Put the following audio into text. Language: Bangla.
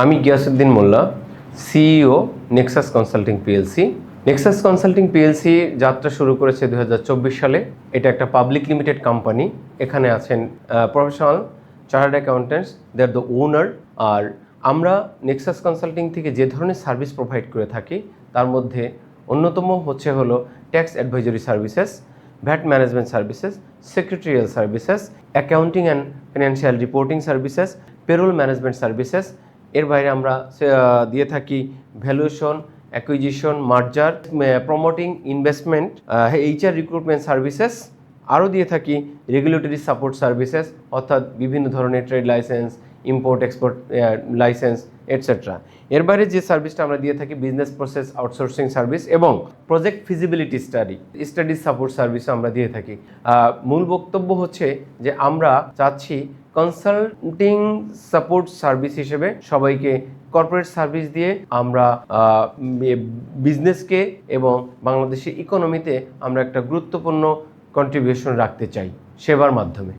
আমি Giasuddin Molla CEO Nexus Consulting PLC Nexus Consulting PLC যাত্রা শুরু করেছে দু হাজার চব্বিশ সালে। এটা একটা পাবলিক লিমিটেড কোম্পানি এখানে আছেন professional chartered accountants they are the owner আর আমরা নেক্সাস কনসাল্টিং থেকে যে ধরনের সার্ভিস প্রোভাইড করে থাকি, তার মধ্যে অন্যতম হচ্ছে হলো tax advisory services VAT management services secretarial services accounting and financial reporting services payroll management services এর বাইরে আমরা দিয়ে থাকি valuation acquisition merger promoting investment HR recruitment services আরও দিয়ে থাকি রেগুলেটরি সাপোর্ট সার্ভিসেস অর্থাৎ বিভিন্ন ধরনের trade licence import export licence etcetera এর বাইরে যে সার্ভিসটা আমরা দিয়ে থাকি বিজনেস প্রসেস আউটসোর্সিং সার্ভিস এবং project feasibility study study support service আমরা দিয়ে থাকি। মূল বক্তব্য হচ্ছে যে আমরা চাচ্ছি কনসাল্টিং সাপোর্ট সার্ভিস হিসেবে সবাইকে কর্পোরেট সার্ভিস দিয়ে আমরা বিজনেসকে এবং বাংলাদেশের ইকোনমিতে আমরা একটা গুরুত্বপূর্ণ কন্ট্রিবিউশন রাখতে চাই সেবার মাধ্যমে।